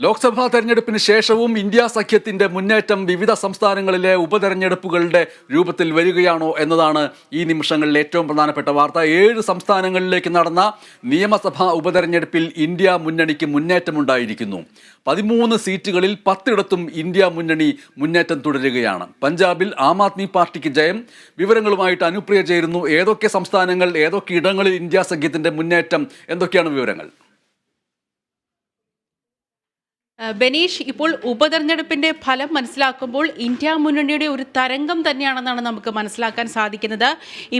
ലോക്സഭാ തെരഞ്ഞെടുപ്പിന് ശേഷവും ഇന്ത്യ സഖ്യത്തിന്റെ മുന്നേറ്റം വിവിധ സംസ്ഥാനങ്ങളിലെ ഉപതെരഞ്ഞെടുപ്പുകളുടെ രൂപത്തിൽ വരികയാണോ എന്നതാണ് ഈ നിമിഷങ്ങളിൽ ഏറ്റവും പ്രധാനപ്പെട്ട വാർത്ത. ഏഴ് സംസ്ഥാനങ്ങളിലേക്ക് നടന്ന നിയമസഭാ ഉപതെരഞ്ഞെടുപ്പിൽ ഇന്ത്യ മുന്നണിക്ക് മുന്നേറ്റമുണ്ടായിരിക്കുന്നു. പതിമൂന്ന് സീറ്റുകളിൽ പത്തിടത്തും ഇന്ത്യ മുന്നണി മുന്നേറ്റം തുടരുകയാണ്. പഞ്ചാബിൽ ആം ആദ്മി പാർട്ടിക്ക് ജയം. വിവരങ്ങളുമായിട്ട് അനുപ്രിയ ചേരുന്നു. ഏതൊക്കെ സംസ്ഥാനങ്ങൾ ഏതൊക്കെ ഇടങ്ങളിൽ ഇന്ത്യ സഖ്യത്തിന്റെ മുന്നേറ്റം? എന്തൊക്കെയാണ് വിവരങ്ങൾ? ബനീഷ് ഇപ്പോൾ ഉപതെരഞ്ഞെടുപ്പിന്റെ ഫലം മനസ്സിലാക്കുമ്പോൾ ഇന്ത്യ മുന്നണിയുടെ ഒരു തരംഗം തന്നെയാണെന്നാണ് നമുക്ക് മനസ്സിലാക്കാൻ സാധിക്കുന്നത്.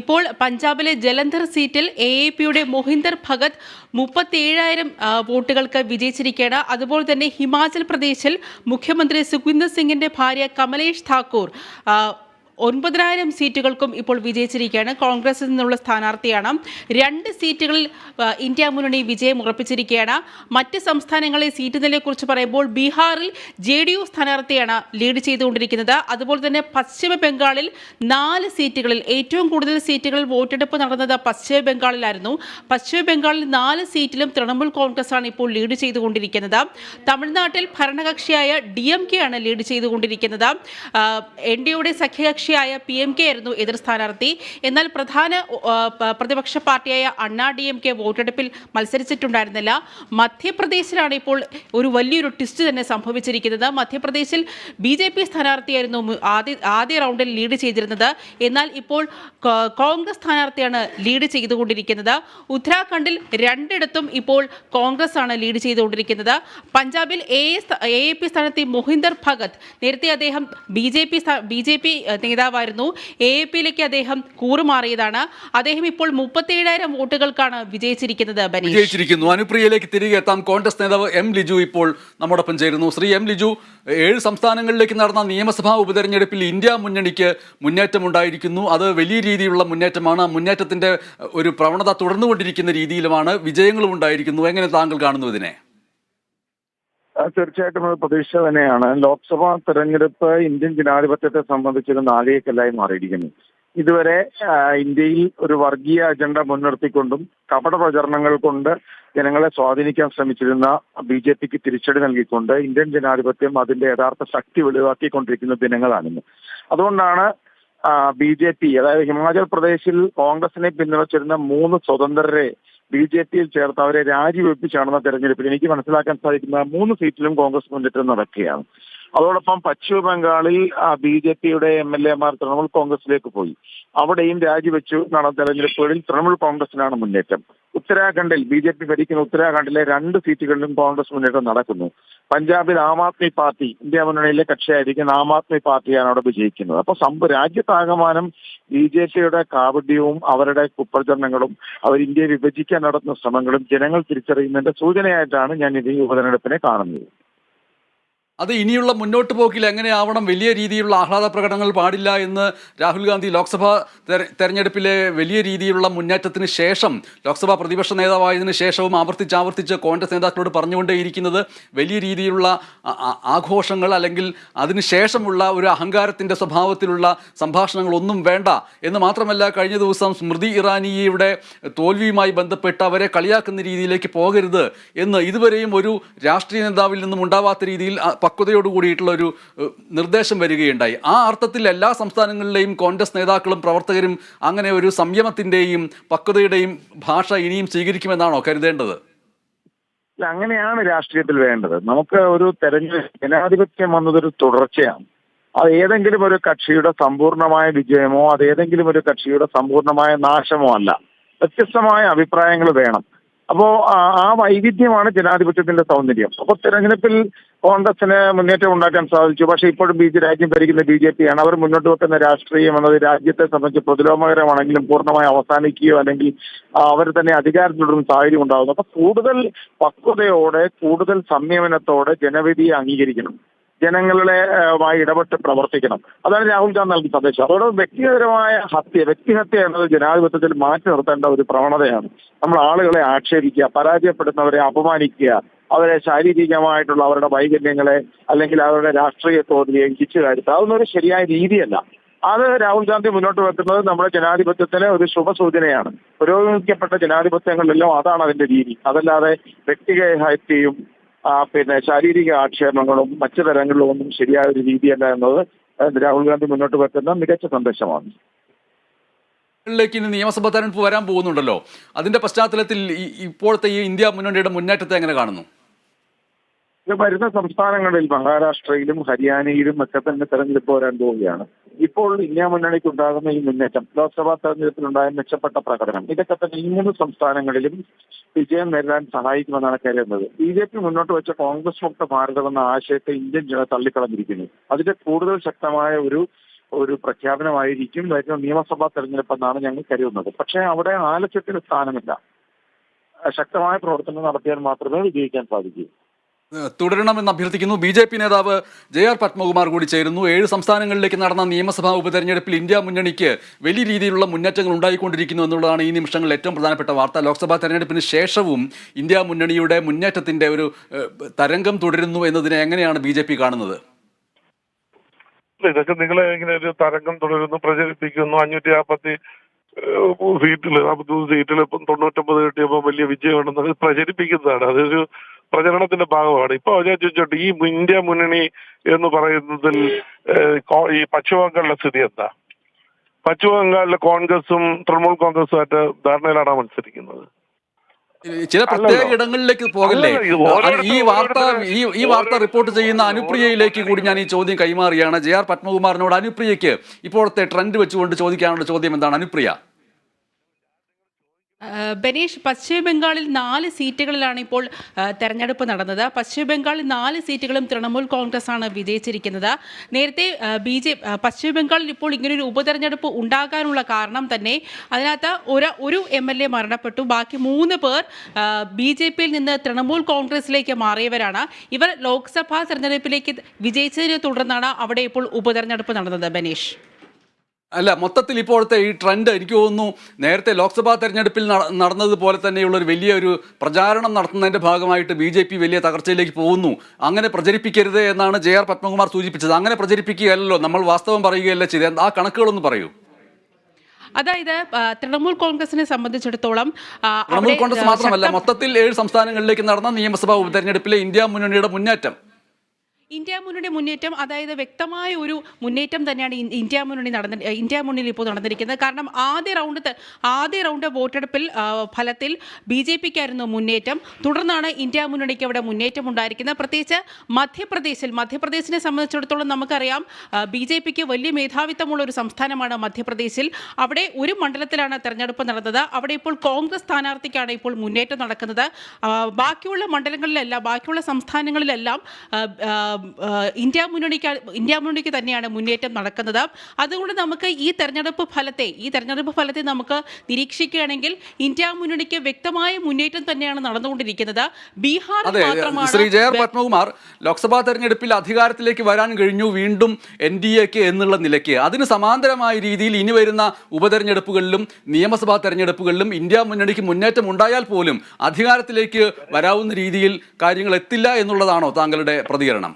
ഇപ്പോൾ പഞ്ചാബിലെ ജലന്ധർ സീറ്റിൽ എ എ പിയുടെ മൊഹിന്ദർ ഭഗത് മുപ്പത്തിയേഴായിരം വോട്ടുകൾക്ക് വിജയിച്ചിരിക്കുകയാണ്. അതുപോലെ തന്നെ ഹിമാചൽ പ്രദേശിൽ മുഖ്യമന്ത്രി സുഖ്വിന്ദർ സിംഗിന്റെ ഭാര്യ കമലേഷ് താക്കൂർ ഒൻപതിനായിരം സീറ്റുകൾക്കും ഇപ്പോൾ വിജയിച്ചിരിക്കുകയാണ്. കോൺഗ്രസിൽ നിന്നുള്ള സ്ഥാനാർത്ഥിയാണ്. രണ്ട് സീറ്റുകളിൽ ഇന്ത്യ മുന്നണി വിജയം ഉറപ്പിച്ചിരിക്കുകയാണ്. മറ്റ് സംസ്ഥാനങ്ങളിലെ സീറ്റ് നിലയെക്കുറിച്ച് പറയുമ്പോൾ ബീഹാറിൽ ജെ ഡി യു സ്ഥാനാർത്ഥിയാണ് ലീഡ് ചെയ്തുകൊണ്ടിരിക്കുന്നത്. അതുപോലെ തന്നെ പശ്ചിമ ബംഗാളിൽ നാല് സീറ്റുകളിൽ ഏറ്റവും കൂടുതൽ സീറ്റുകളിൽ വോട്ടെടുപ്പ് നടന്നത് പശ്ചിമ ബംഗാളിലായിരുന്നു. പശ്ചിമ ബംഗാളിൽ നാല് സീറ്റിലും തൃണമൂൽ കോൺഗ്രസാണ് ഇപ്പോൾ ലീഡ് ചെയ്തുകൊണ്ടിരിക്കുന്നത്. തമിഴ്നാട്ടിൽ ഭരണകക്ഷിയായ ഡി എം കെ ആണ് ലീഡ് ചെയ്തുകൊണ്ടിരിക്കുന്നത്. എൻ ഡി യുടെ സഖ്യകക്ഷിയായ പി എം കെ ആയിരുന്നു എതിർ സ്ഥാനാർത്ഥി. എന്നാൽ പ്രധാന പ്രതിപക്ഷ പാർട്ടിയായ അണ്ണാ ഡി എം കെ വോട്ടെടുപ്പിൽ മത്സരിച്ചിട്ടുണ്ടായിരുന്നില്ല. മധ്യപ്രദേശിലാണ് ഇപ്പോൾ ഒരു വലിയൊരു ട്വിസ്റ്റ് തന്നെ സംഭവിച്ചിരിക്കുന്നത്. മധ്യപ്രദേശിൽ ബി ജെ പി സ്ഥാനാർത്ഥിയായിരുന്നു ആദ്യ ആദ്യ റൗണ്ടിൽ ലീഡ് ചെയ്തിരുന്നത്. എന്നാൽ ഇപ്പോൾ കോൺഗ്രസ് സ്ഥാനാർത്ഥിയാണ് ലീഡ് ചെയ്തുകൊണ്ടിരിക്കുന്നത്. ഉത്തരാഖണ്ഡിൽ രണ്ടിടത്തും ഇപ്പോൾ കോൺഗ്രസ് ആണ് ലീഡ് ചെയ്തുകൊണ്ടിരിക്കുന്നത്. പഞ്ചാബിൽ എ എ പി സ്ഥാനാർത്ഥി മൊഹിന്ദർ ഭഗത്. നേരത്തെ അദ്ദേഹം B J P B J P നേതാവായിരുന്നു. എ എ പിയിലേക്ക് അദ്ദേഹം കൂറുമാറിയതാണ്. അദ്ദേഹം ഇപ്പോൾ മുപ്പത്തിയേഴായിരം വോട്ടുകൾക്കാണ് വിജയിച്ചിരിക്കുന്നത് വിജയിച്ചിരിക്കുന്നു. അനുപ്രിയയിലേക്ക് തിരികെ എത്താം കോൺഗ്രസ് നേതാവ് എം ലിജു ഇപ്പോൾ നമ്മോടൊപ്പം ചേരുന്നു. ശ്രീ എം ലിജു ഏഴ് സംസ്ഥാനങ്ങളിലേക്ക് നടന്ന നിയമസഭാ ഉപതെരഞ്ഞെടുപ്പിൽ ഇന്ത്യ മുന്നണിക്ക് മുന്നേറ്റമുണ്ടായിരിക്കുന്നു അത് വലിയ രീതിയിലുള്ള മുന്നേറ്റമാണ്. മുന്നേറ്റത്തിന്റെ ഒരു പ്രവണത തുടർന്നുകൊണ്ടിരിക്കുന്ന രീതിയിലുമാണ് വിജയങ്ങളും ഉണ്ടായിരിക്കുന്നു. എങ്ങനെ താങ്കൾ കാണുന്നു ഇതിനെ? തീർച്ചയായിട്ടും അത് പ്രതീക്ഷ തന്നെയാണ്. ലോക്സഭാ തെരഞ്ഞെടുപ്പ് ഇന്ത്യൻ ജനാധിപത്യത്തെ സംബന്ധിച്ചൊരു നാഴികക്കല്ലായി മാറിയിരിക്കുന്നു. ഇതുവരെ ഇന്ത്യയിൽ ഒരു വർഗീയ അജണ്ട മുൻനിർത്തിക്കൊണ്ടും കപട പ്രചരണങ്ങൾ കൊണ്ട് ജനങ്ങളെ സ്വാധീനിക്കാൻ ശ്രമിച്ചിരുന്ന ബി ജെ പിക്ക് തിരിച്ചടി നൽകിക്കൊണ്ട് ഇന്ത്യൻ ജനാധിപത്യം അതിന്റെ യഥാർത്ഥ ശക്തി വെളിവാക്കിക്കൊണ്ടിരിക്കുന്ന ദിനങ്ങളാണിന്ന്. അതുകൊണ്ടാണ് ബി ജെ പി അതായത് ഹിമാചൽ പ്രദേശിൽ കോൺഗ്രസിനെ പിന്തുണച്ചിരുന്ന മൂന്ന് സ്വതന്ത്രരെ ബി ജെ പിയിൽ ചേർത്ത് അവരെ രാജിവെപ്പിച്ചാണെന്ന തെരഞ്ഞെടുപ്പിൽ എനിക്ക് മനസ്സിലാക്കാൻ സാധിക്കുന്ന മൂന്ന് സീറ്റിലും കോൺഗ്രസ് മുന്നേറ്റം നടക്കുകയാണ്. അതോടൊപ്പം പശ്ചിമ ബംഗാളിൽ ബി ജെ പിയുടെ എം എൽ എമാർ തൃണമൂൽ കോൺഗ്രസിലേക്ക് പോയി. അവിടെയും രാജിവെച്ചു നടന്ന തെരഞ്ഞെടുപ്പുകളിൽ തൃണമൂൽ കോൺഗ്രസിനാണ് മുന്നേറ്റം. ഉത്തരാഖണ്ഡിൽ ബി ജെ പി ഭരിക്കുന്ന ഉത്തരാഖണ്ഡിലെ രണ്ട് സീറ്റുകളിലും കോൺഗ്രസ് മുന്നേറ്റം നടക്കുന്നു. പഞ്ചാബിൽ ആം ആദ്മി പാർട്ടി ഇന്ത്യ മുന്നണിയിലെ കക്ഷിയായിരിക്കുന്ന ആം ആദ്മി പാർട്ടിയാണ് അവിടെ വിജയിക്കുന്നത്. അപ്പൊ സംഭ രാജ്യത്താകമാനം ബി ജെ പിയുടെ കാപട്യവും അവരുടെ കുപ്രചരണങ്ങളും അവർ ഇന്ത്യയെ വിഭജിക്കാൻ നടത്തുന്ന ശ്രമങ്ങളും ജനങ്ങൾ തിരിച്ചറിയുന്നതിന്റെ സൂചനയായിട്ടാണ് ഞാൻ ഇത് ഈ ഉപതെരഞ്ഞെടുപ്പിനെ കാണുന്നത്. അത് ഇനിയുള്ള മുന്നോട്ട് പോക്കിൽ എങ്ങനെയാവണം? വലിയ രീതിയിലുള്ള ആഹ്ലാദ പ്രകടനങ്ങൾ പാടില്ല എന്ന് രാഹുൽ ഗാന്ധി ലോക്സഭാ തെര- തെരഞ്ഞെടുപ്പിലെ വലിയ രീതിയിലുള്ള മുന്നേറ്റത്തിന് ശേഷം ലോക്സഭാ പ്രതിപക്ഷ നേതാവായതിനു ശേഷവും ആവർത്തിച്ച് ആവർത്തിച്ച് കോൺഗ്രസ് നേതാക്കളോട് പറഞ്ഞുകൊണ്ടേയിരിക്കുന്നത് വലിയ രീതിയിലുള്ള ആഘോഷങ്ങൾ അല്ലെങ്കിൽ അതിനുശേഷമുള്ള ഒരു അഹങ്കാരത്തിന്റെ സ്വഭാവത്തിലുള്ള സംഭാഷണങ്ങളൊന്നും വേണ്ട എന്ന് മാത്രമല്ല കഴിഞ്ഞ ദിവസം സ്മൃതി ഇറാനിയുടെ തോൽവിയുമായി ബന്ധപ്പെട്ട് അവരെ കളിയാക്കുന്ന രീതിയിലേക്ക് പോകരുത് എന്ന് ഇതുവരെയും ഒരു രാഷ്ട്രീയ നേതാവിൽ നിന്നും ഉണ്ടാവാത്ത രീതിയിൽ പക്വതയോട് കൂടിയിട്ടുള്ള ഒരു നിർദ്ദേശം വരികയുണ്ടായി. ആ അർത്ഥത്തിൽ എല്ലാ സംസ്ഥാനങ്ങളിലെയും കോൺഗ്രസ് നേതാക്കളും പ്രവർത്തകരും അങ്ങനെ ഒരു സംയമത്തിന്റെയും പക്വതയുടെയും ഭാഷ ഇനിയും സ്വീകരിക്കുമെന്നാണോ കരുതേണ്ടത്? അങ്ങനെയാണ് രാഷ്ട്രീയത്തിൽ വേണ്ടത്. നമുക്ക് ഒരു തെരഞ്ഞെടുപ്പ് ജനാധിപത്യം വന്നതൊരു തുടർച്ചയാണ്. അത് ഏതെങ്കിലും ഒരു കക്ഷിയുടെ സമ്പൂർണമായ വിജയമോ അത് ഏതെങ്കിലും ഒരു കക്ഷിയുടെ സമ്പൂർണമായ നാശമോ അല്ല. വ്യത്യസ്തമായ അഭിപ്രായങ്ങൾ വേണം. അപ്പോ ആ- വൈവിധ്യമാണ് ജനാധിപത്യത്തിന്റെ സൗന്ദര്യം. അപ്പൊ തെരഞ്ഞെടുപ്പിൽ കോൺഗ്രസിന് മുന്നേറ്റം ഉണ്ടാക്കാൻ സാധിച്ചു. പക്ഷെ ഇപ്പോഴും ബി ജെ രാജ്യം ഭരിക്കുന്ന ബി ജെ പിയാണ്. അവർ മുന്നോട്ട് വെക്കുന്ന രാഷ്ട്രീയം എന്നത് രാജ്യത്തെ സംബന്ധിച്ച് പ്രതിലോമകരമാണെങ്കിലും പൂർണമായി അവസാനിക്കുകയോ അല്ലെങ്കിൽ അവർ തന്നെ അധികാരം തുടരുന്ന സാഹചര്യം ഉണ്ടാകുന്നു. അപ്പൊ കൂടുതൽ പക്വതയോടെ കൂടുതൽ സംയമനത്തോടെ ജനവിധിയെ അംഗീകരിക്കണം. ജനങ്ങളുടെ ഇടപെട്ട് പ്രവർത്തിക്കണം. അതാണ് രാഹുൽ ഗാന്ധി നൽകിയ സന്ദേശം. അതോടെ വ്യക്തിപരമായ ഹത്യ വ്യക്തിഹത്യ എന്നത് ജനാധിപത്യത്തിൽ മാറ്റി നിർത്തേണ്ട ഒരു പ്രവണതയാണ്. നമ്മൾ ആളുകളെ ആക്ഷേപിക്കുക പരാജയപ്പെടുന്നവരെ അപമാനിക്കുക അവരെ ശാരീരികമായിട്ടുള്ള അവരുടെ വൈകല്യങ്ങളെ അല്ലെങ്കിൽ അവരുടെ രാഷ്ട്രീയ തോതിൽ ഇടിച്ചു കാര്യത്തിൽ അതൊന്നും ഒരു ശരിയായ രീതിയല്ല. അത് രാഹുൽ ഗാന്ധി മുന്നോട്ട് വെക്കുന്നത് നമ്മുടെ ജനാധിപത്യത്തിന് ഒരു ശുഭസൂചനയാണ്. പുരോഗമിക്കപ്പെട്ട ജനാധിപത്യങ്ങളിലെല്ലാം അതാണ് അതിന്റെ രീതി. അതല്ലാതെ വ്യക്തിഹത്യയും പിന്നെ ശാരീരിക ആക്ഷേപങ്ങളും മറ്റു തരങ്ങളിലും ഒന്നും ശരിയായ ഒരു രീതിയല്ല എന്നത് രാഹുൽ ഗാന്ധി മുന്നോട്ട് വെക്കുന്ന മികച്ച സന്ദേശമാണ്. നിയമസഭാ തെരഞ്ഞെടുപ്പ് വരാൻ പോകുന്നുണ്ടല്ലോ. അതിന്റെ പശ്ചാത്തലത്തിൽ ഇപ്പോഴത്തെ ഈ ഇന്ത്യ മുന്നണിയുടെ മുന്നേറ്റത്തെ എങ്ങനെ കാണുന്നു? ഇത് വരുന്ന സംസ്ഥാനങ്ങളിൽ മഹാരാഷ്ട്രയിലും ഹരിയാനയിലും ഒക്കെ തന്നെ തെരഞ്ഞെടുപ്പ് വരാൻ പോവുകയാണ്. ഇപ്പോൾ ഇന്ത്യ മുന്നണിക്ക് ഉണ്ടാകുന്ന ഈ മുന്നേറ്റം ലോക്സഭാ തെരഞ്ഞെടുപ്പിലുണ്ടായ മെച്ചപ്പെട്ട പ്രകടനം ഇതൊക്കെ തന്നെ ഈ മൂന്ന് സംസ്ഥാനങ്ങളിലും വിജയം നേരിടാൻ സഹായിക്കുമെന്നാണ് കരുതുന്നത്. ബി ജെ പി മുന്നോട്ട് വെച്ച കോൺഗ്രസ് മുക്ത ഭാരതം എന്ന ആശയത്തെ ഇന്ത്യൻ ജന തള്ളിക്കളഞ്ഞിരിക്കുന്നു. അതിന്റെ കൂടുതൽ ശക്തമായ ഒരു ഒരു പ്രഖ്യാപനമായിരിക്കും വരുന്ന നിയമസഭാ തെരഞ്ഞെടുപ്പ് എന്നാണ് ഞങ്ങൾ കരുതുന്നത്. പക്ഷേ അവിടെ ആലസ്യത്തിന് സ്ഥാനമില്ല. ശക്തമായ പ്രവർത്തനം നടത്തിയാൽ മാത്രമേ വിജയിക്കാൻ സാധിക്കൂ. തുടരണമെന്ന് അഭ്യർത്ഥിക്കുന്നു ബി ജെ പി നേതാവ് ജെ ആർ പത്മകുമാർ കൂടി ചേരുന്നു. ഏഴ് സംസ്ഥാനങ്ങളിലേക്ക് നടന്ന നിയമസഭാ ഉപതെരഞ്ഞെടുപ്പിൽ ഇന്ത്യ മുന്നണിക്ക് വലിയ രീതിയിലുള്ള മുന്നേറ്റങ്ങൾ ഉണ്ടായിക്കൊണ്ടിരിക്കുന്നു എന്നുള്ളതാണ് ഈ നിമിഷങ്ങളിൽ ഏറ്റവും പ്രധാനപ്പെട്ട വാർത്ത. ലോക്സഭാ തെരഞ്ഞെടുപ്പിന് ശേഷവും ഇന്ത്യ മുന്നണിയുടെ മുന്നേറ്റത്തിന്റെ ഒരു തരംഗം തുടരുന്നു എന്നതിനെ എങ്ങനെയാണ് ബി ജെ പി കാണുന്നത്? ഇതൊക്കെ നിങ്ങളെ ഇങ്ങനെ ഒരു തരംഗം തുടരുന്നു പ്രചരിപ്പിക്കുന്നു. അഞ്ഞൂറ്റി നാൽപ്പത്തി സീറ്റിൽ നാൽപ്പത്തിമൂന്ന് സീറ്റിൽ ഇപ്പം തൊണ്ണൂറ്റൊമ്പത് കിട്ടിയപ്പോൾ വലിയ വിജയമാണെന്ന് പ്രചരിപ്പിക്കുന്നതാണ്. അതൊരു പ്രചരണത്തിന്റെ ഭാഗമാണ്. ഇപ്പൊ ഞാൻ ചോദിച്ചോട്ടെ ഈ ഇന്ത്യ മുന്നണി എന്ന് പറയുന്നതിൽ ഈ പശ്ചിമബംഗാളിലെ സ്ഥിതി എന്താ? പശ്ചിമബംഗാളിലെ കോൺഗ്രസും തൃണമൂൽ കോൺഗ്രസും ആയിട്ട് ധാരണയിലാണ് മത്സരിക്കുന്നത്. ചില പ്രത്യേക ഇടങ്ങളിലേക്ക് പോകല്ലേ? ഈ വാർത്ത ഈ ഈ വാർത്ത റിപ്പോർട്ട് ചെയ്യുന്ന അനുപ്രിയയിലേക്ക് കൂടി ഞാൻ ഈ ചോദ്യം കൈമാറിയാണ് ജെ ആർ പത്മകുമാറിനോട് അനുപ്രിയയ്ക്ക് ഇപ്പോഴത്തെ ട്രെൻഡ് വെച്ചുകൊണ്ട് ചോദിക്കാനുള്ള ചോദ്യം എന്താണ്? അനുപ്രിയ. ബനീഷ് പശ്ചിമ ബംഗാളിൽ നാല് സീറ്റുകളിലാണ് ഇപ്പോൾ തെരഞ്ഞെടുപ്പ് നടന്നത്. പശ്ചിമ ബംഗാളിൽ നാല് സീറ്റുകളും തൃണമൂൽ കോൺഗ്രസ് ആണ് വിജയിച്ചിരിക്കുന്നത്. നേരത്തെ ബി ജെ പശ്ചിമ ബംഗാളിൽ ഇപ്പോൾ ഇങ്ങനൊരു ഉപതെരഞ്ഞെടുപ്പ് ഉണ്ടാകാനുള്ള കാരണം തന്നെ അതിനകത്ത് ഒരു ഒരു എം എൽ എ മരണപ്പെട്ടു. ബാക്കി മൂന്ന് പേർ ബി ജെ പിയിൽ നിന്ന് തൃണമൂൽ കോൺഗ്രസിലേക്ക് മാറിയവരാണ്. ഇവർ ലോക്സഭാ തെരഞ്ഞെടുപ്പിലേക്ക് വിജയിച്ചതിനെ തുടർന്നാണ് അവിടെ ഇപ്പോൾ ഉപതെരഞ്ഞെടുപ്പ് നടന്നത് ബനീഷ്. അല്ല മൊത്തത്തിൽ ഇപ്പോഴത്തെ ഈ ട്രെൻഡ് എനിക്ക് തോന്നുന്നു നേരത്തെ ലോക്സഭാ തെരഞ്ഞെടുപ്പിൽ നട- നടന്നതുപോലെ തന്നെയുള്ള ഒരു വലിയൊരു പ്രചാരണം നടത്തുന്നതിന്റെ ഭാഗമായിട്ട് ബി ജെ പി വലിയ തകർച്ചയിലേക്ക് പോകുന്നു. അങ്ങനെ പ്രചരിപ്പിക്കരുത് എന്നാണ് ജെ ആർ പത്മകുമാർ സൂചിപ്പിച്ചത്. അങ്ങനെ പ്രചരിപ്പിക്കുകയല്ലോ നമ്മൾ വാസ്തവം പറയുകയല്ല ചെയ്തത്. ആ കണക്കുകളൊന്ന് പറയൂ. അതായത് തൃണമൂൽ കോൺഗ്രസിനെ സംബന്ധിച്ചിടത്തോളം തൃണമൂൽ കോൺഗ്രസ് മാത്രമല്ല മൊത്തത്തിൽ ഏഴ് സംസ്ഥാനങ്ങളിലേക്ക് നടന്ന നിയമസഭാ ഉപതെരഞ്ഞെടുപ്പിലെ ഇന്ത്യ മുന്നണിയുടെ മുന്നേറ്റം. ഇന്ത്യ മുന്നണിയുടെ മുന്നേറ്റം അതായത് വ്യക്തമായ ഒരു മുന്നേറ്റം തന്നെയാണ് ഇന്ത്യ മുന്നണി നടന്ന ഇന്ത്യ മുന്നണിയിൽ ഇപ്പോൾ നടന്നിരിക്കുന്നത്. കാരണം ആദ്യ റൗണ്ട് ആദ്യ റൗണ്ട് വോട്ടെടുപ്പിൽ ഫലത്തിൽ ബി ജെ പിക്കായിരുന്നു മുന്നേറ്റം. തുടർന്നാണ് ഇന്ത്യ മുന്നണിക്ക് അവിടെ മുന്നേറ്റം ഉണ്ടായിരിക്കുന്നത്. പ്രത്യേകിച്ച് മധ്യപ്രദേശിൽ മധ്യപ്രദേശിനെ സംബന്ധിച്ചിടത്തോളം നമുക്കറിയാം ബി ജെ പിക്ക് വലിയ മേധാവിത്വമുള്ള ഒരു സംസ്ഥാനമാണ് മധ്യപ്രദേശിൽ. അവിടെ ഒരു മണ്ഡലത്തിലാണ് തെരഞ്ഞെടുപ്പ് നടന്നത്. അവിടെ ഇപ്പോൾ കോൺഗ്രസ് സ്ഥാനാർത്ഥിക്കാണ് ഇപ്പോൾ മുന്നേറ്റം നടക്കുന്നത്. ബാക്കിയുള്ള മണ്ഡലങ്ങളിലല്ല ബാക്കിയുള്ള സംസ്ഥാനങ്ങളിലെല്ലാം ഇന്ത്യ മുന്നണിക്ക് ഇന്ത്യ മുന്നണിക്ക് തന്നെയാണ് മുന്നേറ്റം നടക്കുന്നത്. അതുകൊണ്ട് നമുക്ക് ഈ തെരഞ്ഞെടുപ്പ് ഫലത്തെ ഈ തെരഞ്ഞെടുപ്പ് ഫലത്തെ നമുക്ക് നിരീക്ഷിക്കുകയാണെങ്കിൽ ഇന്ത്യ മുന്നണിക്ക് വ്യക്തമായ മുന്നേറ്റം തന്നെയാണ് നടന്നുകൊണ്ടിരിക്കുന്നത്. ബീഹാർ മാത്രമാണ് ശ്രീ ജയർ പത്മകുമാർ ലോക്സഭാ തെരഞ്ഞെടുപ്പിൽ അധികാരത്തിലേക്ക് വരാൻ കഴിഞ്ഞു വീണ്ടും എൻ ഡി എക്ക് എന്നുള്ള നിലയ്ക്ക്. അതിന് സമാന്തരമായ രീതിയിൽ ഇനി വരുന്ന ഉപതെരഞ്ഞെടുപ്പുകളിലും നിയമസഭാ തെരഞ്ഞെടുപ്പുകളിലും ഇന്ത്യ മുന്നണിക്ക് മുന്നേറ്റം ഉണ്ടായാൽ പോലും അധികാരത്തിലേക്ക് വരാവുന്ന രീതിയിൽ കാര്യങ്ങൾ എത്തില്ല എന്നുള്ളതാണോ താങ്കളുടെ പ്രതികരണം?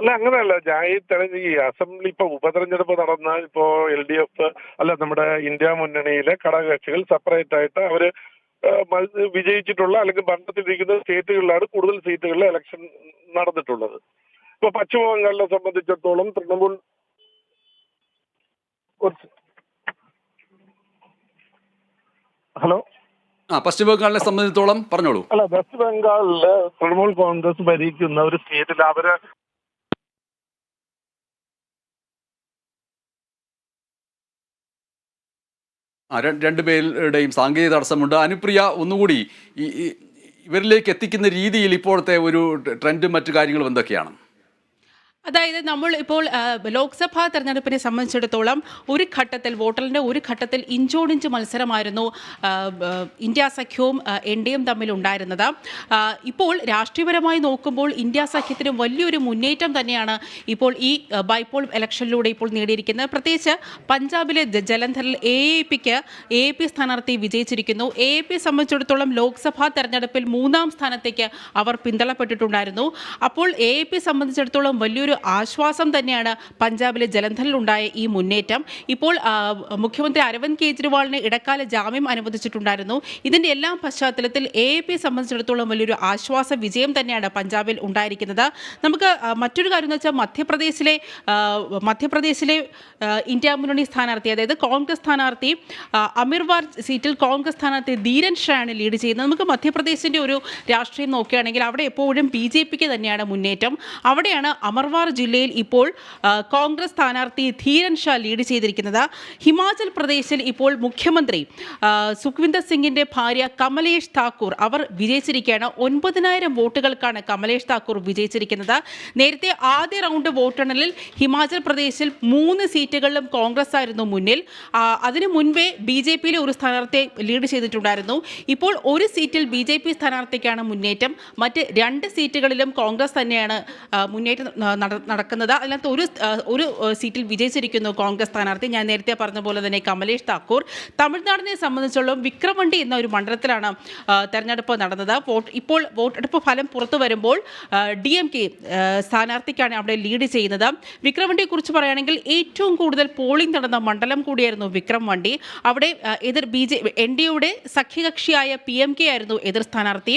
അല്ല അങ്ങനെയല്ല. ഞാൻ ഈ തെരഞ്ഞ ഈ അസംബ്ലി ഇപ്പൊ ഉപതെരഞ്ഞെടുപ്പ് നടന്ന ഇപ്പോ എൽ ഡി എഫ് അല്ല നമ്മുടെ ഇന്ത്യ മുന്നണിയിലെ ഘടകകക്ഷികൾ സെപ്പറേറ്റ് ആയിട്ട് അവർ വിജയിച്ചിട്ടുള്ള അല്ലെങ്കിൽ ഭരണത്തിലിരിക്കുന്ന സ്റ്റേറ്റുകളിലാണ് കൂടുതൽ സീറ്റുകളിലെ ഇലക്ഷൻ നടന്നിട്ടുള്ളത്. ഇപ്പൊ പശ്ചിമ ബംഗാളിനെ സംബന്ധിച്ചിടത്തോളം തൃണമൂൽ ഹലോ? ആ പശ്ചിമ ബംഗാളിനെ സംബന്ധിച്ചിടത്തോളം പറഞ്ഞോളൂ. അല്ല വെസ്റ്റ് ബംഗാളിൽ തൃണമൂൽ കോൺഗ്രസ് ഭരിക്കുന്ന ഒരു സ്റ്റേറ്റിൽ അവർ ആ പേരുടെയും സാങ്കേതിക തടസ്സമുണ്ട്. അനുപ്രിയ ഒന്നുകൂടി ഈ- ഇവരിലേക്ക് എത്തിക്കുന്ന രീതിയിൽ ഇപ്പോഴത്തെ ഒരു ട്രെൻഡും മറ്റു കാര്യങ്ങളും എന്തൊക്കെയാണ്? അതായത് നമ്മൾ ഇപ്പോൾ ലോക്സഭാ തെരഞ്ഞെടുപ്പിനെ സംബന്ധിച്ചിടത്തോളം ഒരു ഘട്ടത്തിൽ വോട്ടറിന്റെ ഒരു ഘട്ടത്തിൽ ഇഞ്ചോടിഞ്ച് മത്സരമായിരുന്നു ഇന്ത്യ സഖ്യവും എൻ ഡി എം തമ്മിൽ ഉണ്ടായിരുന്നത്. ഇപ്പോൾ രാഷ്ട്രീയപരമായി നോക്കുമ്പോൾ ഇന്ത്യ സഖ്യത്തിന് വലിയൊരു മുന്നേറ്റം തന്നെയാണ് ഇപ്പോൾ ഈ ബൈപോൾ ഇലക്ഷനിലൂടെ ഇപ്പോൾ നേടിയിരിക്കുന്നത്. പ്രത്യേകിച്ച് പഞ്ചാബിലെ ജലന്ധറിൽ എ എ പിക്ക് എ പി സ്ഥാനാർത്ഥി വിജയിച്ചിരിക്കുന്നു. എ എ പി സംബന്ധിച്ചിടത്തോളം ലോക്സഭാ തെരഞ്ഞെടുപ്പിൽ മൂന്നാം സ്ഥാനത്തേക്ക് അവർ പിന്തള്ളപ്പെട്ടിട്ടുണ്ടായിരുന്നു. അപ്പോൾ എ പി സംബന്ധിച്ചിടത്തോളം വലിയൊരു വലിയൊരു ആശ്വാസം തന്നെയാണ് പഞ്ചാബിലെ ജലന്ധറിലുണ്ടായ ഈ മുന്നേറ്റം. ഇപ്പോൾ മുഖ്യമന്ത്രി അരവിന്ദ് കെജ്രിവാളിന് ഇടക്കാല ജാമ്യം അനുവദിച്ചിട്ടുണ്ടായിരുന്നു. ഇതിന്റെ എല്ലാം പശ്ചാത്തലത്തിൽ എ പി സംബന്ധിച്ചിടത്തോളം വലിയൊരു ആശ്വാസ വിജയം തന്നെയാണ് പഞ്ചാബിൽ ഉണ്ടായിരിക്കുന്നത്. നമുക്ക് മറ്റൊരു കാര്യം എന്ന് വെച്ചാൽ മധ്യപ്രദേശിലെ മധ്യപ്രദേശിലെ ഇന്ത്യ മുന്നണി സ്ഥാനാർത്ഥി അതായത് കോൺഗ്രസ് സ്ഥാനാർത്ഥി അമിർവാർ സീറ്റിൽ കോൺഗ്രസ് സ്ഥാനാർത്ഥി ധീരൻ ഷാണ് ലീഡ് ചെയ്യുന്നത്. നമുക്ക് മധ്യപ്രദേശിന്റെ ഒരു രാഷ്ട്രീയം നോക്കുകയാണെങ്കിൽ അവിടെ എപ്പോഴും ബി ജെ പിക്ക് തന്നെയാണ് മുന്നേറ്റം. അവിടെയാണ് അമർവാർ ജില്ലയിൽ ഇപ്പോൾ കോൺഗ്രസ് സ്ഥാനാർത്ഥി ധീരൻ ഷാ ലീഡ് ചെയ്തിരിക്കുന്നത്. ഹിമാചൽ പ്രദേശിൽ ഇപ്പോൾ മുഖ്യമന്ത്രി സുഖ്വിന്ദർ സിംഗിന്റെ ഭാര്യ കമലേഷ് താക്കൂർ അവർ വിജയിച്ചിരിക്കുകയാണ്. ഒൻപതിനായിരം വോട്ടുകൾക്കാണ് കമലേഷ് താക്കൂർ വിജയിച്ചിരിക്കുന്നത്. നേരത്തെ ആദ്യ റൗണ്ട് വോട്ടെണ്ണലിൽ ഹിമാചൽ പ്രദേശിൽ മൂന്ന് സീറ്റുകളിലും കോൺഗ്രസ് ആയിരുന്നു മുന്നിൽ. അതിനു മുൻപേ ബി ജെ പിയിലെ ഒരു സ്ഥാനാർത്ഥിയെ ലീഡ് ചെയ്തിട്ടുണ്ടായിരുന്നു. ഇപ്പോൾ ഒരു സീറ്റിൽ ബി ജെ പി സ്ഥാനാർത്ഥിക്കാണ് മുന്നേറ്റം. മറ്റ് രണ്ട് സീറ്റുകളിലും കോൺഗ്രസ് തന്നെയാണ് മുന്നേറ്റം നടക്കുന്നത്. അതിനകത്ത് ഒരു ഒരു സീറ്റിൽ വിജയിച്ചിരിക്കുന്നു കോൺഗ്രസ് സ്ഥാനാർത്ഥി. ഞാൻ നേരത്തെ പറഞ്ഞ പോലെ തന്നെ കമലേഷ് താക്കൂർ. തമിഴ്നാടിനെ സംബന്ധിച്ചോളം വിക്രമണ്ടി എന്ന ഒരു മണ്ഡലത്തിലാണ് തെരഞ്ഞെടുപ്പ് നടന്നത്. വോട്ട് ഇപ്പോൾ വോട്ടെടുപ്പ് ഫലം പുറത്തു വരുമ്പോൾ ഡി എം കെ സ്ഥാനാർത്ഥിക്കാണ് അവിടെ ലീഡ് ചെയ്യുന്നത്. വിക്രമണ്ടിയെ കുറിച്ച് പറയുകയാണെങ്കിൽ ഏറ്റവും കൂടുതൽ പോളിംഗ് നടന്ന മണ്ഡലം കൂടിയായിരുന്നു വിക്രം വണ്ടി അവിടെ എതിർ ബി ജെ എൻ ഡി എയുടെ സഖ്യകക്ഷിയായ പി എം കെ ആയിരുന്നു എതിർ സ്ഥാനാർത്ഥി.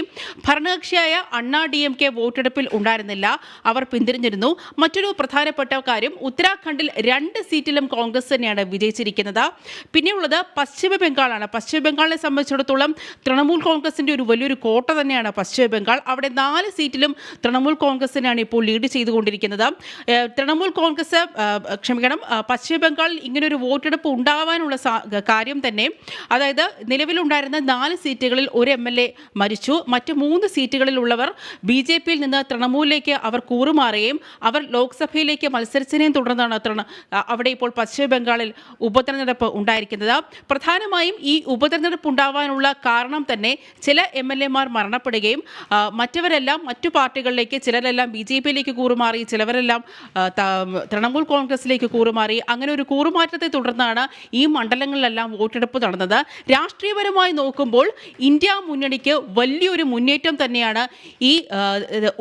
ഭരണകക്ഷിയായ അണ്ണാ ഡി എം കെ വോട്ടെടുപ്പിൽ ഉണ്ടായിരുന്നില്ല. അവർ പിന്തിരിഞ്ഞിരുന്നു. മറ്റൊരു പ്രധാനപ്പെട്ട കാര്യം ഉത്തരാഖണ്ഡിൽ രണ്ട് സീറ്റിലും കോൺഗ്രസ് തന്നെയാണ് വിജയിച്ചിരിക്കുന്നത്. പിന്നെയുള്ളത് പശ്ചിമ ബംഗാളാണ്. പശ്ചിമ ബംഗാളിനെ സംബന്ധിച്ചിടത്തോളം തൃണമൂൽ കോൺഗ്രസിന്റെ ഒരു വലിയൊരു കോട്ട തന്നെയാണ് പശ്ചിമ ബംഗാൾ. അവിടെ നാല് സീറ്റിലും തൃണമൂൽ തന്നെയാണ് ഇപ്പോൾ ലീഡ് ചെയ്തുകൊണ്ടിരിക്കുന്നത്. തൃണമൂൽ കോൺഗ്രസ് ക്ഷമിക്കണം പശ്ചിമ ബംഗാളിൽ ഇങ്ങനെ ഒരു വോട്ടെടുപ്പ് ഉണ്ടാവാനുള്ള കാര്യം തന്നെ അതായത് നിലവിലുണ്ടായിരുന്ന നാല് സീറ്റുകളിൽ ഒരു എം എൽ എ മരിച്ചു. മറ്റ് മൂന്ന് സീറ്റുകളിലുള്ളവർ ബി ജെ പിയിൽ നിന്ന് തൃണമൂലിലേക്ക് അവർ കൂറുമാറുകയും അവർ ലോക്സഭയിലേക്ക് മത്സരിച്ചതിനെയും തുടർന്നാണ് അത്ര അവിടെ ഇപ്പോൾ പശ്ചിമ ബംഗാളിൽ ഉപതെരഞ്ഞെടുപ്പ് ഉണ്ടായിരിക്കുന്നത്. പ്രധാനമായും ഈ ഉപതെരഞ്ഞെടുപ്പ് ഉണ്ടാവാനുള്ള കാരണം തന്നെ ചില എം എൽ എമാർ മരണപ്പെടുകയും മറ്റവരെല്ലാം മറ്റു പാർട്ടികളിലേക്ക് ചിലരെല്ലാം ബി ജെ പിയിലേക്ക് കൂറുമാറി ചിലവരെല്ലാം തൃണമൂൽ കോൺഗ്രസിലേക്ക് കൂറുമാറി അങ്ങനെ ഒരു കൂറുമാറ്റത്തെ തുടർന്നാണ് ഈ മണ്ഡലങ്ങളിലെല്ലാം വോട്ടെടുപ്പ് നടന്നത്. രാഷ്ട്രീയപരമായി നോക്കുമ്പോൾ ഇന്ത്യ മുന്നണിക്ക് വലിയൊരു മുന്നേറ്റം തന്നെയാണ് ഈ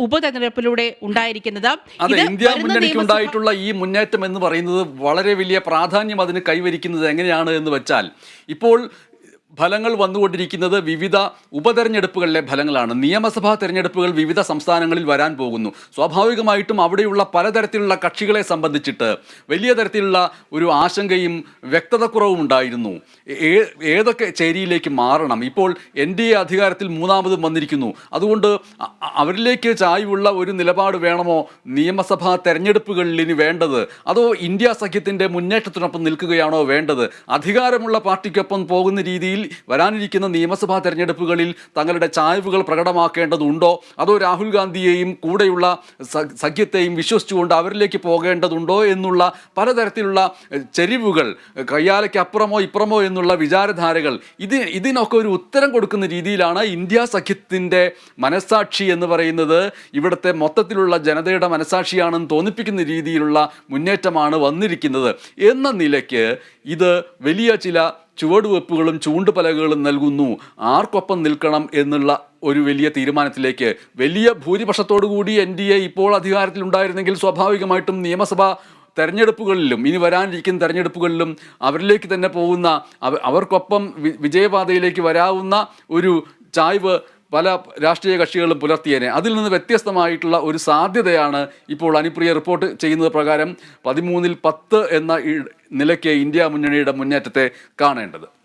ഉപതെരഞ്ഞെടുപ്പിലൂടെ ഉണ്ടായിരിക്കുന്നത്. അതെ ഇന്ത്യ മുന്നണിക്ക് ഉണ്ടായിട്ടുള്ള ഈ മുന്നേറ്റം എന്ന് പറയുന്നത് വളരെ വലിയ പ്രാധാന്യം അതിന് കൈവരിക്കുന്നത് എങ്ങനെയാണ് എന്ന് വെച്ചാൽ ഇപ്പോൾ ഫലങ്ങൾ വന്നുകൊണ്ടിരിക്കുന്നത് വിവിധ ഉപതെരഞ്ഞെടുപ്പുകളിലെ ഫലങ്ങളാണ്. നിയമസഭാ തെരഞ്ഞെടുപ്പുകൾ വിവിധ സംസ്ഥാനങ്ങളിൽ വരാൻ പോകുന്നു. സ്വാഭാവികമായിട്ടും അവിടെയുള്ള പലതരത്തിലുള്ള കക്ഷികളെ സംബന്ധിച്ചിട്ട് വലിയ തരത്തിലുള്ള ഒരു ആശങ്കയും വ്യക്തതക്കുറവും ഉണ്ടായിരുന്നു. ഏതൊക്കെ ചേരിയിലേക്ക് മാറണം? ഇപ്പോൾ എൻ ഡി എ അധികാരത്തിൽ മൂന്നാമതും വന്നിരിക്കുന്നു. അതുകൊണ്ട് അവരിലേക്ക് ചായ്വുള്ള ഒരു നിലപാട് വേണമോ നിയമസഭാ തെരഞ്ഞെടുപ്പുകളിൽ ഇനി വേണ്ടത്? അതോ ഇന്ത്യ സഖ്യത്തിന്റെ മുന്നേറ്റത്തിനൊപ്പം നിൽക്കുകയാണോ വേണ്ടത്? അധികാരമുള്ള പാർട്ടിക്കൊപ്പം പോകുന്ന രീതിയിൽ വരാനിരിക്കുന്ന നിയമസഭാ തെരഞ്ഞെടുപ്പുകളിൽ തങ്ങളുടെ ചായ്വുകൾ പ്രകടമാക്കേണ്ടതുണ്ടോ? അതോ രാഹുൽ ഗാന്ധിയെയും കൂടെയുള്ള സഖ്യത്തെയും വിശ്വസിച്ചുകൊണ്ട് അവരിലേക്ക് പോകേണ്ടതുണ്ടോ എന്നുള്ള പലതരത്തിലുള്ള ചെരിവുകൾ കയ്യാലയ്ക്ക് അപ്പുറമോ ഇപ്പുറമോ എന്നുള്ള വിചാരധാരകൾ ഇത് ഇതിനൊക്കെ ഒരു ഉത്തരം കൊടുക്കുന്ന രീതിയിലാണ് ഇന്ത്യ സഖ്യത്തിന്റെ മനസ്സാക്ഷി എന്ന് പറയുന്നത്. ഇവിടുത്തെ മൊത്തത്തിലുള്ള ജനതയുടെ മനസ്സാക്ഷിയാണെന്ന് തോന്നിപ്പിക്കുന്ന രീതിയിലുള്ള മുന്നേറ്റമാണ് വന്നിരിക്കുന്നത്. എന്ന നിലയ്ക്ക് ഇത് വലിയ ചില ചുവടുവെപ്പുകളും ചൂണ്ടുപലകകളും നൽകുന്നു. ആർക്കൊപ്പം നിൽക്കണം എന്നുള്ള ഒരു വലിയ തീരുമാനത്തിലേക്ക്. വലിയ ഭൂരിപക്ഷത്തോടുകൂടി എൻ ഡി എ ഇപ്പോൾ അധികാരത്തിലുണ്ടായിരുന്നെങ്കിൽ സ്വാഭാവികമായിട്ടും നിയമസഭ തെരഞ്ഞെടുപ്പുകളിലും ഇനി വരാനിരിക്കുന്ന തെരഞ്ഞെടുപ്പുകളിലും അവരിലേക്ക് തന്നെ പോകുന്ന അവർക്കൊപ്പം വിജയപാതയിലേക്ക് വരാവുന്ന ഒരു ചായ്വ് പല രാഷ്ട്രീയ കക്ഷികളും പുലർത്തിയേനെ. അതിൽ നിന്ന് വ്യത്യസ്തമായിട്ടുള്ള ഒരു സാധ്യതയാണ് ഇപ്പോൾ അനുപ്രിയ റിപ്പോർട്ട് ചെയ്യുന്നത് പ്രകാരം പതിമൂന്നിൽ പത്ത് എന്ന നിലയ്ക്ക് ഇന്ത്യ മുന്നണിയുടെ മുന്നേറ്റത്തെ കാണേണ്ടത്.